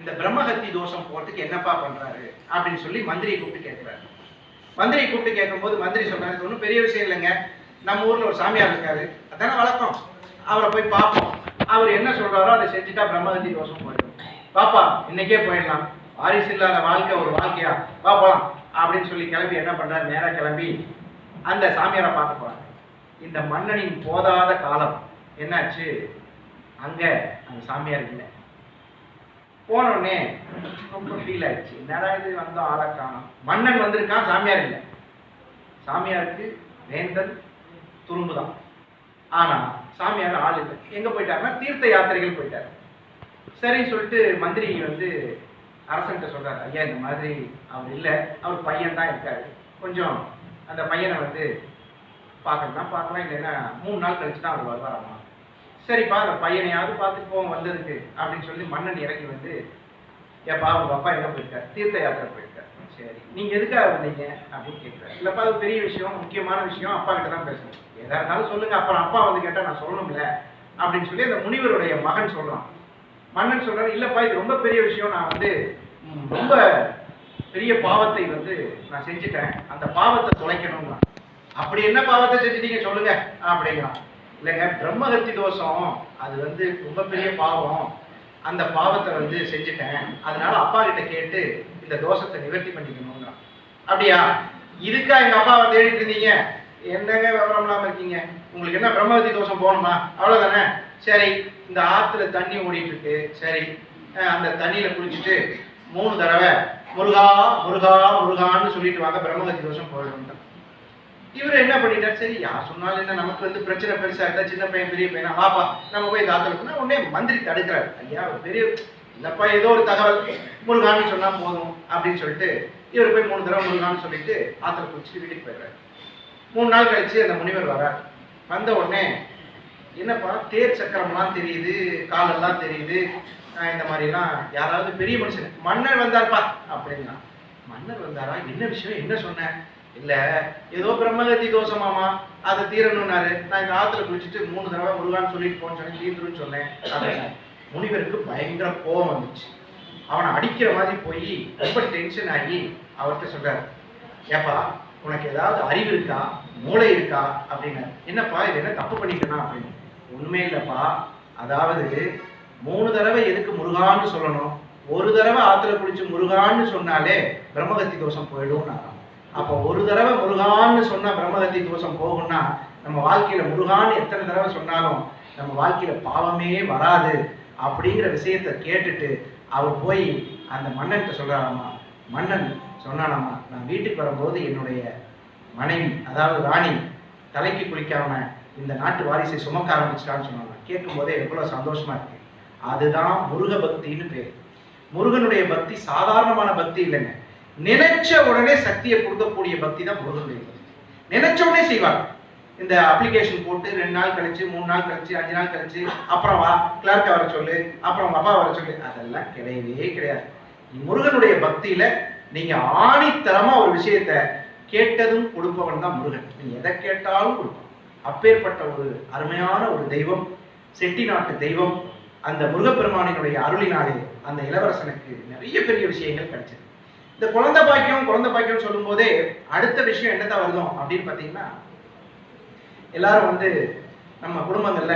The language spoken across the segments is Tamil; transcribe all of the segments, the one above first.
இந்த பிரம்மஹத்தி தோஷம் போறதுக்கு என்னப்பா பண்றாரு? அப்படின்னு சொல்லி மந்திரியை கூப்பிட்டு கேட்கிறாரு மந்திரி கூப்பிட்டு கேட்கும்போது மந்திரி சொல்றாரு இது ஒன்றும் பெரிய விஷயம் இல்லைங்க. நம்ம ஊர்ல ஒரு சாமியார் இருக்காரு. அதான வழக்கம். அவரை போய் பார்ப்போம். அவர் என்ன சொல்றாரோ அதை செஞ்சுட்டா பிரம்மஹத்தி தோஷம் போயிடும். பாப்பா இன்னைக்கே போயிடலாம். வாரிசு இல்லாத வாழ்க்கை ஒரு வாழ்க்கையா? பார்ப்போம் அப்படின்னு சொல்லி கிளம்பி என்ன பண்றாரு? நேராக கிளம்பி அந்த சாமியாரை பார்க்க போறாங்க இந்த மன்னனின் போதாத காலம். என்னாச்சு? அங்க அந்த சாமியார் இல்லை. போனோடனே ரொம்ப ஃபீல் ஆயிடுச்சு. என்னடா இது வந்தோம் ஆளை காணும். மன்னன் வந்திருக்கான் சாமியார் இல்லை. சாமியாருக்கு வேந்தன் துரும்பு தான் ஆனால் சாமியார் ஆள் இல்லை. எங்கே போயிட்டாருன்னா தீர்த்த யாத்திரைகள் போயிட்டாரு. சரின்னு சொல்லிட்டு மந்திரி வந்து அரசன்கிட்ட சொல்கிறார் ஐயா இந்த மாதிரி அவர் இல்லை. அவர் பையன் தான் இருக்காரு. கொஞ்சம் அந்த பையனை வந்து பார்க்கணும்னா பார்க்கலாம். இல்லைன்னா மூணு நாள் கழிச்சு தான் அவர் வருவாராமா? சரிப்பா அந்த பையனையாவது பார்த்துட்டு போவோம் வந்ததுக்கு அப்படின்னு சொல்லி மன்னன் இறங்கி வந்து ஏப்பா உங்க அப்பா எங்க போயிருக்காரு? தீர்த்த யாத்திரை போயிருக்காரு. சரி நீங்க எதுக்காக வந்தீங்க? அப்படின்னு கேட்கிறாரு இல்லப்பா அது பெரிய விஷயம் முக்கியமான விஷயம் அப்பா கிட்ட தான் பேசணும். எதா இருந்தாலும் சொல்லுங்க அப்புறம் அப்பா வந்து கேட்டா நான் சொல்லணும்ல அப்படின்னு சொல்லி அந்த முனிவருடைய மகன் சொல்றான். மன்னன் சொல்றாரு இல்லப்பா இது ரொம்ப பெரிய விஷயம் நான் வந்து ரொம்ப பெரிய பாவத்தை வந்து நான் செஞ்சுட்டேன். அந்த பாவத்தை தொலைக்கணும்னா அப்படி என்ன பாவத்தை செஞ்சுட்டீங்க சொல்லுங்க அப்படிங்கிறான். இல்லைங்க பிரம்மஹத்தி தோஷம்? அது வந்து ரொம்ப பெரிய பாவம். அந்த பாவத்தை வந்து செஞ்சுட்டேன். அதனால அப்பா கிட்ட கேட்டு இந்த தோஷத்தை நிவர்த்தி பண்ணிக்கணுங்கிறான் அப்படியா? இதுக்கா எங்க அப்பாவை தேடிட்டு இருந்தீங்க? என்னங்க விவரம் இல்லாம இருக்கீங்க? உங்களுக்கு என்ன பிரம்மகத்தி தோஷம் போகணுமா? அவ்வளவுதானே? சரி இந்த ஆத்துல தண்ணி ஓடிட்டு இருக்கு சரி அந்த தண்ணியில குளிச்சுட்டு மூணு தடவை முருகா முருகா முருகான்னு சொல்லிட்டு வாங்க பிரம்மகத்தி தோஷம் போயிடும் இவர் என்ன பண்ணிட்டார்? சரி யார் சொன்னாலும் என்ன நமக்கு வந்து பிரச்சனை பெருசா இருந்தா சின்ன பையன் பெரிய பையனா? வாப்பா நம்ம போய் தாத்தல் பண்ணா உடனே மந்திரி தடுக்கிறார். ஐயா ஒரு பெரிய இல்லப்பா ஏதோ ஒரு தகவல். முருகான்னு சொன்னா போதும் அப்படின்னு சொல்லிட்டு இவர் போய் மூணு தடவை முருகான்னு சொல்லிட்டு ஆத்துல குளிச்சுட்டு வீட்டுக்கு போயிடுறாரு. மூணு நாள் கழிச்சு அந்த முனிவர் வரார். வந்த உடனே என்னப்பா தேர் சக்கரம்லாம் தெரியுது காலெல்லாம் தெரியுது இந்த மாதிரிலாம் யாராவது பெரிய மனுஷன் மன்னர் வந்தார்ப்பா அப்படின்னா மன்னர் வந்தாரா? என்ன விஷயம்? என்ன சொன்னேன் இல்ல ஏதோ பிரம்மகத்தி தோஷமாமா அதை தீரணும்னாரு. நான் இந்த ஆத்துல குளிச்சுட்டு மூணு தடவை முருகான்னு சொல்லிட்டு போன்னு சொன்னேன் தீர்ந்துருன்னு சொன்னேன். முனிவருக்கு பயங்கர கோபம் வந்துச்சு. அவனை அடிக்கிற மாதிரி போய் ரொம்ப டென்ஷன் ஆகி அவர்கிட்ட சொல்றாரு ஏப்பா உனக்கு ஏதாவது அறிவு இருக்கா? மூளை இருக்கா? அப்படின்னாரு என்னப்பா இது என்ன தப்பு பண்ணிட்டேனா? அப்படின்னு. உண்மை இல்லப்பா. அதாவது மூணு தடவை எதுக்கு முருகான்னு சொல்லணும்? ஒரு தடவை ஆத்துல குளிச்சு முருகான்னு சொன்னாலே பிரம்மகத்தி தோஷம் போயிடும் அப்போ ஒரு தடவை முருகான்னு சொன்னால் பிரம்மகத்தி தோஷம் போகும்னா நம்ம வாழ்க்கையில் முருகான்னு எத்தனை தடவை சொன்னாலும் நம்ம வாழ்க்கையில் பாவமே வராது அப்படிங்கிற விஷயத்தை கேட்டுட்டு அவர் போய் அந்த மன்னன்கிட்ட சொல்றாராமா மன்னன் சொன்னானாமா நான் வீட்டுக்கு வரும்போது என்னுடைய மனைவி அதாவது ராணி தலைக்கு குளிக்காம இந்த நாட்டு வாரிசை சுமக்க ஆரம்பிச்சிட்டான்னு சொன்னாங்க. கேட்கும் போதே எவ்வளோ சந்தோஷமா இருக்கு. அதுதான் முருக பக்தின்னு பேர். முருகனுடைய பக்தி சாதாரணமான பக்தி இல்லைங்க. நினைச்ச உடனே சக்தியை கொடுக்கக்கூடிய பக்தி தான் முருகன் நினைச்ச உடனே செய்வாங்க. இந்த அப்ளிகேஷன் போட்டு ரெண்டு நாள் கழிச்சு மூணு நாள் கழிச்சு அஞ்சு நாள் கழிச்சு அப்புறம் வா கிளார்க்கை வர சொல்லு அப்புறம் அப்பா வர சொல்லு. அதெல்லாம் கிடையவே கிடையாது. முருகனுடைய பக்தியில நீங்க ஆணித்தரமா ஒரு விஷயத்த கேட்டதும் கொடுப்பவன் தான் முருகன். நீங்க எதை கேட்டாலும் கொடுப்பான் அப்பேற்பட்ட ஒரு அருமையான ஒரு தெய்வம் செட்டி நாட்டு தெய்வம் அந்த முருகப்பெருமானினுடைய அருளினாலே அந்த இளவரசனுக்கு நிறைய பெரிய விஷயங்கள் கிடைச்சது இந்த குழந்தை பாக்கியம் குழந்தை பாக்கியம் சொல்லும் போதே அடுத்த விஷயம் என்னதான் வருதும் அப்படின்னு பாத்தீங்கன்னா எல்லாரும் வந்து நம்ம குடும்பங்கள்ல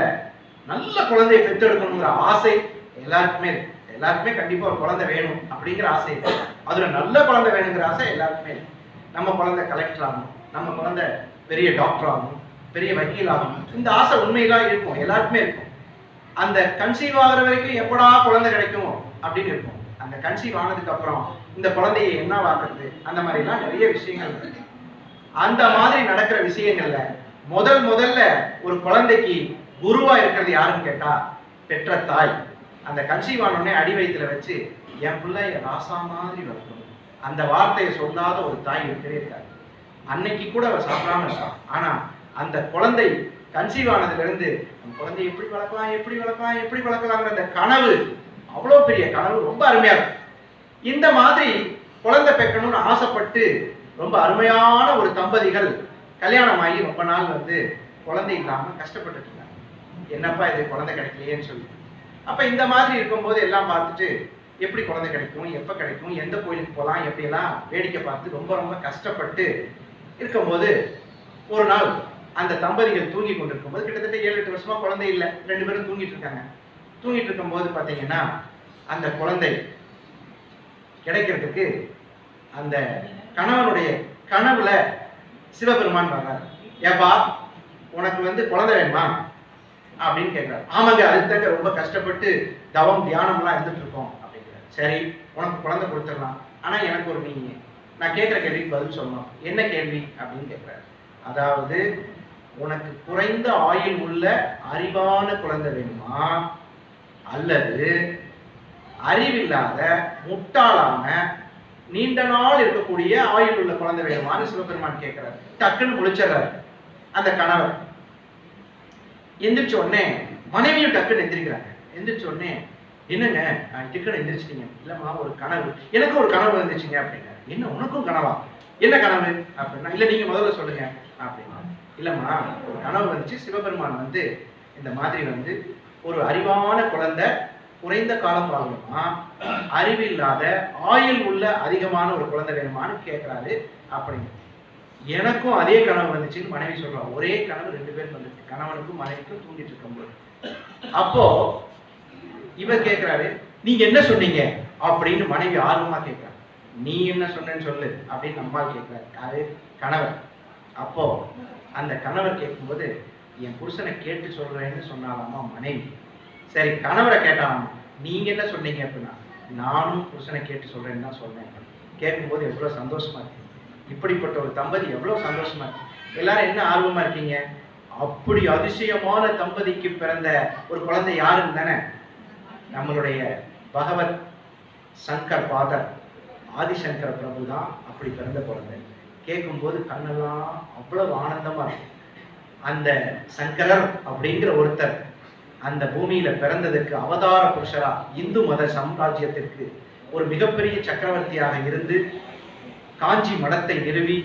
நல்ல குழந்தைய பெற்றெடுக்கணுங்கிற ஆசை எல்லாருக்குமே இருக்கு. எல்லாருக்குமே கண்டிப்பா ஒரு குழந்தை வேணும் அப்படிங்கிற ஆசை இருக்கு. அதுல நல்ல குழந்தை வேணுங்கிற ஆசை எல்லாருக்குமே இருக்கு. நம்ம குழந்தை கலெக்டர் ஆகணும் நம்ம குழந்தை பெரிய டாக்டர் ஆகணும் பெரிய வக்கீல் ஆகணும். இந்த ஆசை உண்மையெல்லாம் இருக்கும் எல்லாருக்குமே இருக்கும். அந்த கன்சீவ் ஆகிற வரைக்கும் எப்படா குழந்தை கிடைக்கும் அப்படின்னு இருக்கும். அந்த கன்சீவ் ஆனதுக்கு அப்புறம் இந்த குழந்தையை என்னவாக்குறது அந்த மாதிரிலாம் நிறைய விஷயங்கள் இருக்கு. அந்த மாதிரி நடக்கிற விஷயங்கள்ல முதல் முதல்ல ஒரு குழந்தைக்கு குருவா இருக்கிறது யாருன்னு கேட்டா பெற்ற தாய். அந்த கன்சீவ் ஆனோடனே அடி வயித்துல வச்சு என் பிள்ளை ராசா மாதிரி வளர்க்கணும். அந்த வார்த்தையை சொல்லாத ஒரு தாய் இருக்கவே இருக்காது. அன்னைக்கு கூட அவர் சாப்பிடாம இருக்கான் ஆனா அந்த குழந்தை கன்சீவ் ஆனதுல இருந்து அந்த குழந்தையை எப்படி வளர்க்கலாம் எப்படி வளர்க்கலாம் எப்படி வளர்க்கலாங்கிற அந்த கனவு அவ்வளோ பெரிய கனவு ரொம்ப அருமையா இருக்கும். இந்த மாதிரி குழந்தை பெக்கணும்னு ஆசைப்பட்டு ரொம்ப அருமையான ஒரு தம்பதிகள் கல்யாணம் ஆகி ரொம்ப நாள் வந்து குழந்தை இல்லாம கஷ்டப்பட்டுட்டு இருந்தாங்க. என்னப்பா இது குழந்தை கிடைக்கலையேன்னு சொல்லி. அப்ப இந்த மாதிரி இருக்கும்போது எல்லாம் பார்த்துட்டு எப்படி குழந்தை கிடைக்கும் எப்ப கிடைக்கும் எந்த கோயிலுக்கு போகலாம் எப்படியெல்லாம் வேடிக்கை பார்த்து ரொம்ப ரொம்ப கஷ்டப்பட்டு இருக்கும்போது ஒரு நாள் அந்த தம்பதிகள் தூங்கி கொண்டிருக்கும்போது கிட்டத்தட்ட ஏழு எட்டு வருஷமா குழந்தை இல்லை. ரெண்டு பேரும் தூங்கிட்டு இருக்காங்க. தூங்கிட்டு இருக்கும்போது பாத்தீங்கன்னா அந்த குழந்தை கிடைக்கிறதுக்கு அந்த கணவனுடைய கனவுல சிவபெருமான் வர்றார். ஏப்பா உனக்கு வந்து குழந்தை வேணுமா? அப்படின்னு கேட்கிறார். ஆமாங்க அதுக்கு ரொம்ப கஷ்டப்பட்டு தவம் தியானம்லாம் இருந்துட்டு இருக்கோம் அப்படிங்கிறார். சரி உனக்கு குழந்தை கொடுத்துடலாம். ஆனா எனக்கு ஒரு நீங்க நான் கேட்குற கேள்விக்கு பதில் சொல்லணும். என்ன கேள்வி? அப்படின்னு கேட்கிறாரு. அதாவது உனக்கு குறைந்த ஆயுள் உள்ள அறிவான குழந்தை வேணுமா? அல்லது அறிவில்லாத முட்டாளான நீண்ட நாள் இருக்கக்கூடிய ஆயுள் உள்ள குழந்தை வேணுமான்னு சிவபெருமான் கேட்கிறார். டக்குன்னு முடிச்சிடுறாரு அந்த கணவர் எந்திரிச்ச உடனே மனைவியும் டக்குன்னு எந்திரிக்கிறாங்க. எந்திரிச்ச உடனே என்னங்க நான் டிக்கெட் எந்திரிச்சிட்டீங்க. இல்லம்மா ஒரு கனவு. எனக்கும் ஒரு கனவு வந்துச்சுங்க. அப்படிங்க என்ன உனக்கும் கனவா? என்ன கனவு? அப்படின்னா இல்ல நீங்க முதல்ல சொல்லுங்க. அப்படின்னா இல்லம்மா ஒரு கனவு வந்துச்சு. சிவபெருமான் வந்து இந்த மாதிரி வந்து ஒரு அறிவான குழந்தை குறைந்த காலம் வாழணுமா அறிவில்லாத ஆயுள் உள்ள அதிகமான ஒரு குழந்தை வேணுமான்னு கேட்கிறாரு அப்படின்னு எனக்கும் அதே கனவு வந்துச்சுன்னு மனைவி சொல்றான் ஒரே கனவு ரெண்டு பேரும் வந்துச்சு கணவனுக்கும் மனைவிக்கும் தூங்கிட்டு இருக்கும்போது. அப்போ இவர் கேட்கிறாரு நீங்க என்ன சொன்னீங்க? அப்படின்னு மனைவி ஆர்வமா கேட்கிறார் நீ என்ன சொன்னேன்னு சொல்லு அப்படின்னு அம்மா கேட்கிறாரு யாரு? கணவர். அப்போ அந்த கணவர் கேட்கும்போது என் புருஷனை கேட்டு சொல்றேன்னு சொன்னாலாமா மனைவி. சரி கணவரை கேட்டான் நீங்க என்ன சொன்னீங்க அப்படின்னா நானும் புருஷனை கேட்டு சொல்றேன்னு தான் சொன்னேன். கேட்கும்போது எவ்வளவு சந்தோஷமா இருக்கு. இப்படிப்பட்ட ஒரு தம்பதி எவ்வளவு சந்தோஷமா இருக்கு. எல்லாரும் என்ன ஆர்வமா இருக்கீங்க? அப்படி அதிசயமான தம்பதிக்கு பிறந்த ஒரு குழந்தை யாருன்னு தானே? நம்மளுடைய பகவத் சங்கர் பாதர் ஆதிசங்கர் பிரபு தான் அப்படி பிறந்த குழந்தை. கேட்கும்போது கண்ணெல்லாம் அவ்வளவு ஆனந்தமா இருக்கும் அந்த சங்கரர் அப்படிங்கிற ஒருத்தர் அந்த பூமியில பிறந்ததற்கு அவதார புருஷரா இந்து மத சாம்ராஜ்யத்திற்கு ஒரு மிகப்பெரிய சக்கரவர்த்தியாக இருந்து காஞ்சி மடத்தை நிறுவி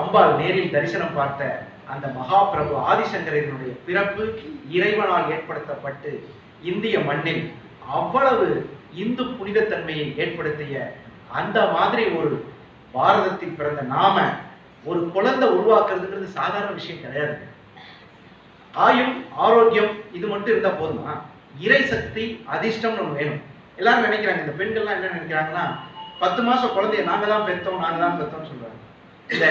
அம்பாள் நேரில் தரிசனம் பார்த்த அந்த மகாபிரபு ஆதிசங்கரனுடைய பிறப்பு இறைவனால் ஏற்படுத்தப்பட்டு இந்திய மண்ணில் அவ்வளவு இந்து புனிதத்தன்மையை ஏற்படுத்திய அந்த மாதிரி ஒரு பாரதத்தில் பிறந்த நாம ஒரு குழந்தை உருவாக்குறதுங்கிறது சாதாரண விஷயம் கிடையாது. ஆயுள் ஆரோக்கியம் இது மட்டும் இருந்தால் போதுமா? இறை சக்தி அதிர்ஷ்டம் நம்ம வேணும். எல்லாரும் நினைக்கிறாங்க இந்த பெண்கள்லாம் என்ன நினைக்கிறாங்கன்னா பத்து மாசம் குழந்தைய நாங்கள் தான் பெற்றோம் நாங்கள் தான் பெத்தோம்னு சொல்றாங்க. இந்த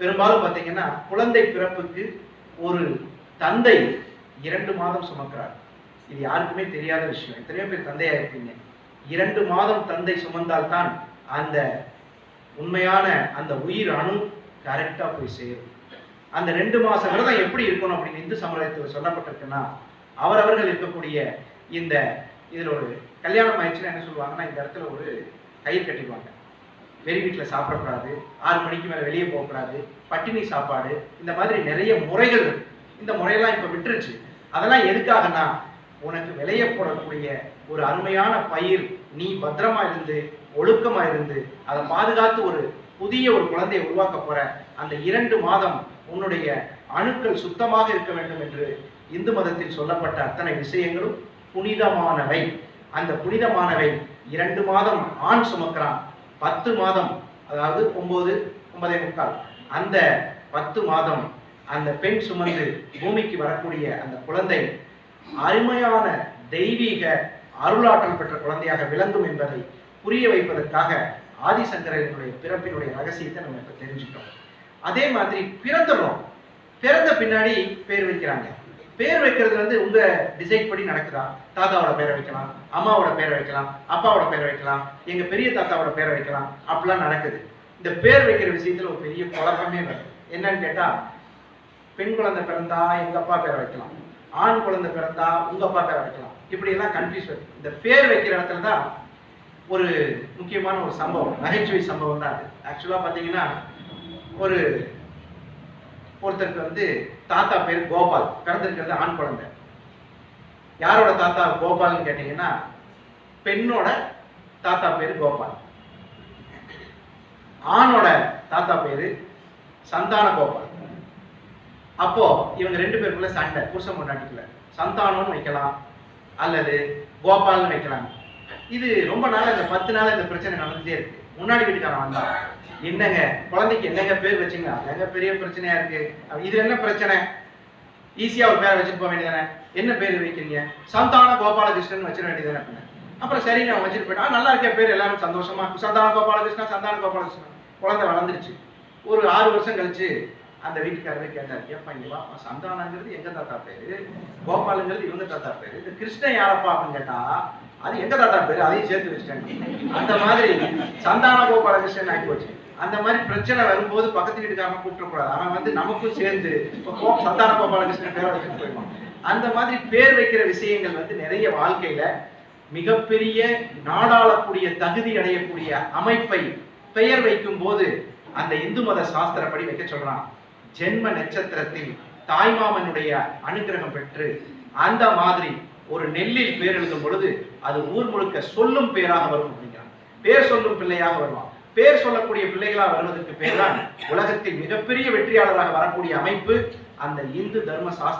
பெரும்பாலும் பார்த்தீங்கன்னா குழந்தை பிறப்புக்கு ஒரு தந்தை இரண்டு மாதம் சுமக்கிறார். இது யாருக்குமே தெரியாத விஷயம். எத்தனையோ பேர் தந்தையா இருக்கீங்க இரண்டு மாதம் தந்தை சுமந்தால்தான் அந்த உண்மையான அந்த உயிர் அணு கரெக்டாக போய் சேரும். அந்த ரெண்டு மாச விரதம் எப்படி இருக்கணும் அப்படின்னு இந்து சமுதாயத்தில் சொல்லப்பட்டிருக்குன்னா அவரவர்கள் இருக்கக்கூடிய இந்த இதில் ஒரு கல்யாணம் ஆயிடுச்சுன்னா என்ன சொல்லுவாங்கன்னா இந்த இடத்துல ஒரு கயிறு கட்டிடுவாங்க. வெளி வீட்டில் சாப்பிடக்கூடாது ஆறு மணிக்கு மேலே வெளியே போகக்கூடாது பட்டினி சாப்பாடு இந்த மாதிரி நிறைய முறைகள் இந்த முறையெல்லாம் இப்போ விட்டுருச்சு. அதெல்லாம் எதுக்காகன்னா உனக்கு விளைய போடக்கூடிய ஒரு அருமையான பயிர் நீ பத்திரமா இருந்து ஒழுக்கமா இருந்து அதை பாதுகாத்து ஒரு புதிய ஒரு குழந்தையை உருவாக்க போற அந்த இரண்டு மாதம் உன்னுடைய அணுக்கள் சுத்தமாக இருக்க வேண்டும் என்று இந்து மதத்தில் சொல்லப்பட்ட அத்தனை விஷயங்களும் புனிதமானவை. அந்த புனிதமானவை இரண்டு மாதம் ஆண் சுமக்கிறான். பத்து மாதம் அதாவது ஒன்பது ஒன்பதே முக்கால். அந்த பத்து மாதம் அந்த பெண் சுமந்து பூமிக்கு வரக்கூடிய அந்த குழந்தை அருமையான தெய்வீக அருளாற்றல் பெற்ற குழந்தையாக விளங்கும் என்பதை புரிய வைப்பதற்காக ஆதிசங்கரனுடைய பிறப்பினுடைய ரகசியத்தை நம்ம இப்ப தெரிஞ்சுக்கிறோம். அதே மாதிரி பிறந்துடுறோம் பிறந்த பின்னாடி பேர் வைக்கிறாங்க. பேர் வைக்கிறது வந்து உங்க டிசைட் படி நடக்குதா? தாத்தாவோட பேரை வைக்கலாம் அம்மாவோட பேரை வைக்கலாம் அப்பாவோட பேரை வைக்கலாம் எங்க பெரிய தாத்தாவோட பேரை வைக்கலாம் அப்படிலாம் நடக்குது. இந்த பேர் வைக்கிற விஷயத்துல ஒரு பெரிய குழப்பமே வருது என்னன்னு கேட்டா பெண் குழந்தை பிறந்தா எங்க அப்பா பேரை வைக்கலாம் ஆண் குழந்தை பிறந்தா உங்க அப்பா பேரை வைக்கலாம். இப்படி எல்லாம் கன்ஃபியூஸ் வருது இந்த பேர் வைக்கிற இடத்துல தான் ஒரு முக்கியமான ஒரு சம்பவம் நகைச்சுவை சம்பவம் தான் அது. ஆக்சுவலா பாத்தீங்கன்னா ஒரு ஒருத்தருக்கு வந்து தாத்தா பேர் கோபால் பிறந்திருக்கிறது ஆண் குழந்தை. யாரோட தாத்தா கோபால்னு கேட்டீங்கன்னா பெண்ணோட தாத்தா பேர் கோபால். ஆணோட தாத்தா பேரு சந்தான கோபால். அப்போ இவங்க ரெண்டு பேருக்குள்ள சண்டை புருஷன் பொண்டாட்டிக்குள்ள. சந்தானம்னு வைக்கலாம் அல்லது கோபால்னு வைக்கலாம். இது ரொம்ப நாள் இந்த பத்து நாள் இந்த பிரச்சனை நடந்துட்டே இருக்கு. முன்னாடி வீட்டுக்காரன் வந்தான். என்னங்க? குழந்தைக்கு என்னங்க பேர் வச்சுங்களா? எங்க பெரிய பிரச்சனையா இருக்கு? இது என்ன பிரச்சனை? ஈஸியா ஒரு பேரை வச்சுட்டு போக வேண்டியதானே என்ன பேர் வைக்கிறீங்க? சந்தான கோபாலகிருஷ்ணன் வச்சிட வேண்டியதானே அப்படின்னு. அப்புறம் சரி நான் வச்சுட்டு போயிட்டேன். நல்லா இருக்க பேர் எல்லாரும் சந்தோஷமா சந்தான கோபாலகிருஷ்ணன் சந்தான கோபாலகிருஷ்ணன். குழந்தை வளர்ந்துருச்சு. ஒரு ஆறு வருஷம் கழிச்சு அந்த வீட்டுக்காரரே கேட்டார் ஏப்பா இங்க வா. சந்தானங்கிறது எங்க தாத்தா பேரு? கோபாலுங்கிறது இவங்க தாத்தா பேரு? இந்த கிருஷ்ணன் யாரப்பா? அப்படின்னு கேட்டா அது எங்க தாத்தா பேரு? அதையும் சேர்த்து வச்சுட்டாங்க அந்த மாதிரி சந்தான கோபாலகிருஷ்ணன் ஆகி போச்சு. அந்த மாதிரி பிரச்சனை வரும்போது பக்கத்து வீட்டுக்காரன் கூப்பிடக்கூடாது. அவன் வந்து நமக்கும் சேர்ந்து இப்போ கோ- சந்தான கோபாலகிருஷ்ணன் பேரை வச்சுட்டு போயிடுவான். அந்த மாதிரி பேர் வைக்கிற விஷயங்கள் வந்து நிறைய வாழ்க்கையில மிகப்பெரிய நாடாளக்கூடிய தகுதி அடையக்கூடிய அமைப்பை பெயர் வைக்கும் போது அந்த இந்து மத சாஸ்திரப்படி வைக்க சொல்றான் ஜென்ம நட்சத்திரத்தில் தாய்மாமனுடைய அனுகிரகம் பெற்று அந்த மாதிரி ஒரு நெல்லில் பேர் எழுதும் பொழுது அது ஊர் முழுக்க சொல்லும் பேராக வரும் அப்படிங்கிறான் பேர் சொல்லும் பிள்ளையாக வருவான். பேர் சொல்லக்கூடிய பிள்ளைகளா வருவதற்கு பேர் தான் உலகத்தில் மிகப்பெரிய வெற்றியாளராக வரக்கூடிய அமைப்பு அந்த இந்து தர்ம சாஸ்திர